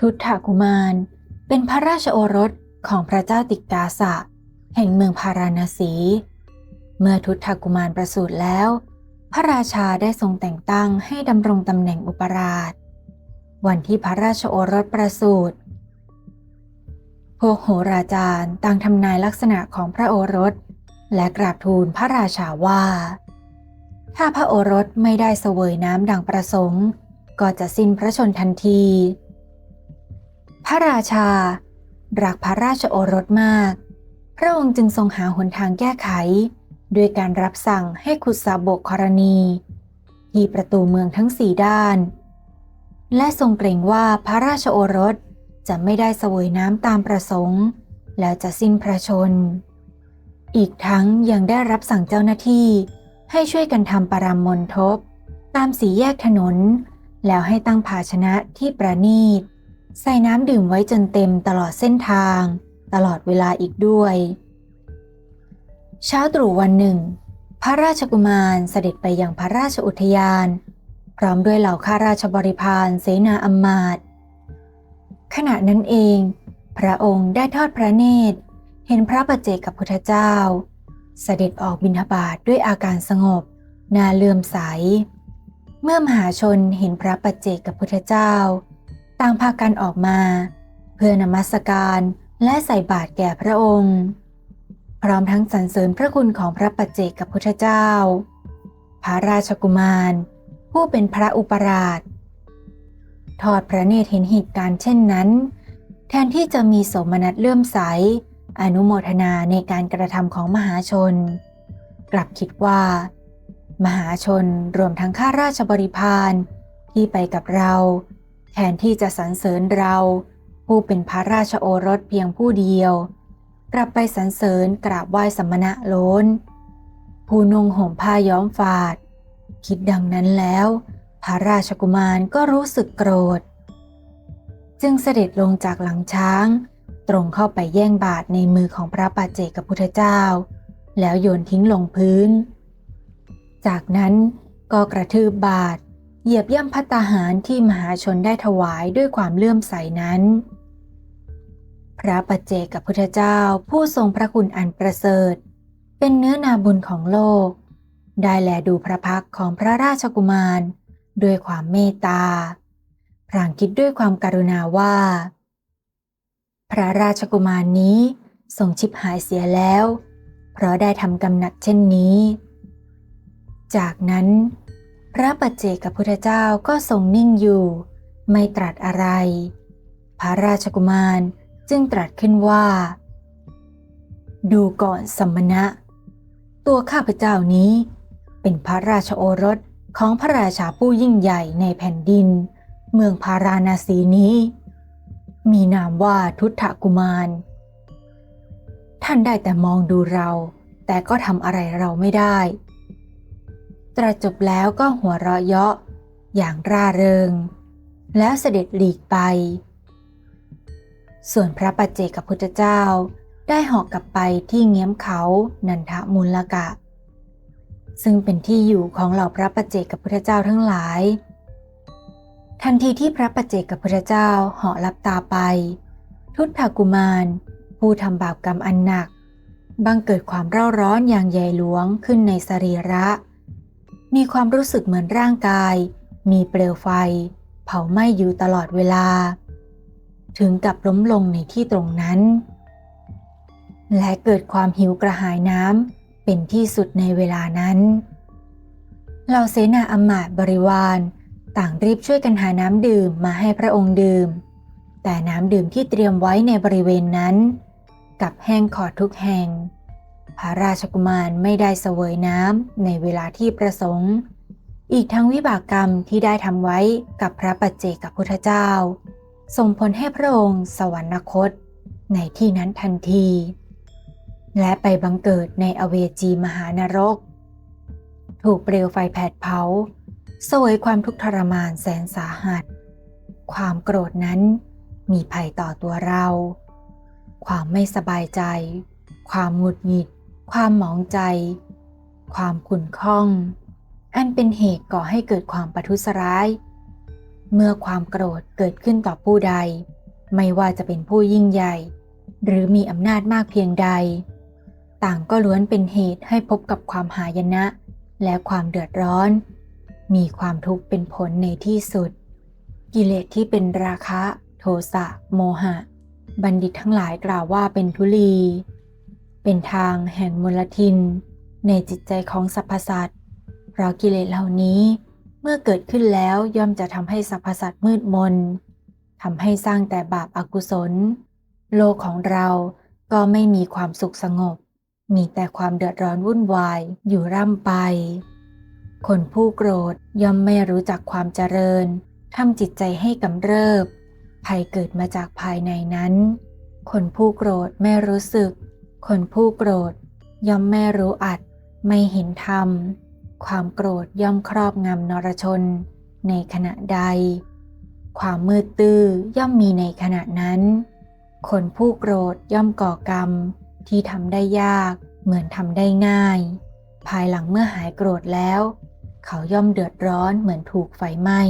ทุตถกุมาร เป็นพระราชโอรสของพระเจ้าติกกาสะ แห่งเมืองพาราณสี เมื่อทุตถกุมารประสูติแล้ว พระราชาได้ทรงแต่งตั้งให้ดำรงตำแหน่งอุปราช วันที่พระราชโอรสประสูติพวกโหราจารย์ต่างทำนายลักษณะของพระโอรส และกราบทูลพระราชาว่า ถ้าพระโอรสไม่ได้เสวยน้ำดังประสงค์ ก็จะสิ้นพระชนทันที พระราชา รักพระราชโอรสมาก พระองค์จึงทรงหาหนทางแก้ไข ด้วยการรับสั่งให้ขุดสาบกกรณี ที่ประตูเมืองทั้งสี่ด้าน และทรงเกรงว่าพระราชโอรสจะไม่ได้เสวยน้ำตามประสงค์ แล้วจะสิ้นพระชน อีกทั้งยังได้รับสั่งเจ้าหน้าที่ให้ช่วยกันทำปรามมนทบ ตามสีแยกถนน แล้วให้ตั้งภาชนะที่ประณีต ใส่น้ำดื่มไว้จนเต็มตลอดเส้นทาง ตลอดเวลาอีกด้วย เช้าตรู่วันหนึ่ง พระราชกุมารเสด็จไปยังพระราชอุทยาน พร้อมด้วยเหล่าข้าราชบริพารเสนาอำมาตย์ขณะนั้นเอง พระองค์ได้ทอดพระเนตร เห็นพระประเจกับพุทธเจ้า เสด็จออกบิณฑบาตด้วยอาการสงบนาเลื่อมใส เมื่อมหาชนเห็นพระปัจเจกกับพุทธเจ้า ต่างพากันออกมา เพื่อนมัสการและใส่บาตรแก่พระองค์ พร้อมทั้งสรรเสริญพระคุณของพระปัจเจกกับพุทธเจ้า พระราชกุมาร ผู้เป็นพระอุปราช ทอดพระเนตรเห็นเหตุการณ์เช่นนั้น แทนที่จะมีสมนัสเลื่อมใส อนุโมทนาในการกระทำของมหาชน กลับคิดว่า มหาชนรวมทั้งข้าราชบริพารที่ไปกับเรา แทนที่จะสรรเสริญเรา ผู้เป็นพระราชโอรสเพียงผู้เดียว กลับไปสรรเสริญกราบไหว้สมณะโล้น ผู้นุ่งห่มผ้าย้อมฝาด คิดดังนั้นแล้ว พระราชกุมารก็รู้สึกโกรธ จึงเสด็จลงจากหลังช้าง ตรงเข้าไปแย่งบาทในมือของพระปาเจกพุทธเจ้า แล้วโยนทิ้งลงพื้น จากนั้นก็กระทืบบาท เหยียบย่ำพัตตาหารที่มหาชนได้ถวายด้วยความเลื่อมใสนั้น พระปัจเจกพุทธเจ้าผู้ทรงพระคุณอันประเสริฐ เป็นเนื้อนาบุญของโลก ได้แลดูพระพักของพระราชกุมารด้วยความเมตตา พรางคิดด้วยความการุณาว่า พระราชกุมารนี้ทรงชิบหายเสียแล้ว เพราะได้ทำกำหนัดเช่นนี้ จากนั้น พระปัจเจกพุทธเจ้าก็ทรงนิ่งอยู่ ไม่ตรัสอะไร พระราชกุมารจึงตรัสขึ้นว่า ดูก่อนสมณะ ตัวข้าพเจ้านี้ เป็นพระราชโอรสของพระราชาผู้ยิ่งใหญ่ในแผ่นดิน เมืองพาราณสีนี้ มีนามว่าทุตถกุมาร ท่านได้แต่มองดูเรา แต่ก็ทำอะไรเราไม่ได้ ตรัสจบแล้วก็หัวเราะเยาะอย่างร่าเริง แล้วเสด็จหลีกไป ส่วนพระปัจเจกพุทธเจ้าได้หอกกลับไปที่เงี้ยมเขานันทมูลกะ ซึ่งเป็นที่อยู่ของเหล่าพระปัจเจกพุทธเจ้าทั้งหลาย ทันทีที่พระปัจเจกพุทธเจ้าเหาะลับตาไป ทุตถกุมาร ผู้ทำบาปกรรมอันหนัก บังเกิดความเร่าร้อนอย่างใหญ่หลวงขึ้นในสรีระ มีความรู้สึกเหมือนร่างกาย มีเปลวไฟ เผาไหม้อยู่ตลอดเวลา ถึงกับล้มลงในที่ตรงนั้น และเกิดความหิวกระหายน้ำเป็นที่สุดในเวลานั้นเหล่าเสนาอมาตบริวาร ต่างรีบช่วยกันหาน้ำดื่มมาให้พระองค์ดื่ม แต่น้ำดื่มที่เตรียมไว้ในบริเวณนั้น กับแห้งขอดทุกแห่ง พระราชกุมารไม่ได้เสวยน้ำในเวลาที่ประสงค์ อีกทั้งวิบากกรรมที่ได้ทำไว้กับพระปัจเจกพุทธเจ้า ส่งผลให้พระองค์สวรรคตในที่นั้นทันที และไปบังเกิดในอเวจีมหานรก ถูกเปลวไฟแผดเผาสวยความทุกข์ทรมานแสนสาหัส ความโกรธนั้นมีภัยต่อตัวเรา ความไม่สบายใจ ความหงุดหงิด ความหมองใจ ความขุ่นข้อง อันเป็นเหตุก่อให้เกิดความประทุษร้าย เมื่อความโกรธเกิดขึ้นต่อผู้ใด ไม่ว่าจะเป็นผู้ยิ่งใหญ่ หรือมีอำนาจมากเพียงใด ต่างก็ล้วนเป็นเหตุให้พบกับความหายนะ และความเดือดร้อน มีความทุกข์เป็นผลในที่สุด กิเลสที่เป็นราคะ โทสะ โมหะ บัณฑิตทั้งหลายกล่าวว่าเป็นทุลี เป็นทางแห่งมลทิน ในจิตใจของสรรพสัตว์เพราะกิเลสเหล่านี้เมื่อเกิดขึ้นแล้วย่อมจะทำให้สรรพสัตว์มืดมนทำให้สร้างแต่บาปอากุศล โลกของเราก็ไม่มีความสุขสงบ มีแต่ความเดือดร้อนวุ่นวายอยู่ร่ำไป คนผู้โกรธย่อมไม่รู้จักความเจริญทำจิตใจให้กำเริบ ภัยเกิดมาจากภายในนั้น คนผู้โกรธไม่รู้สึก คนผู้โกรธย่อมไม่รู้อัดไม่เห็นธรรม ความโกรธย่อมครอบงำนรชน ในขณะใด ความมืดตื้อย่อมมีในขณะนั้น คนผู้โกรธย่อมก่อกรรม ที่ทำได้ยากเหมือนทำได้ง่าย ภายหลังเมื่อหายโกรธแล้ว เขาย่อมเดือดร้อนเหมือนถูกไฟไหม้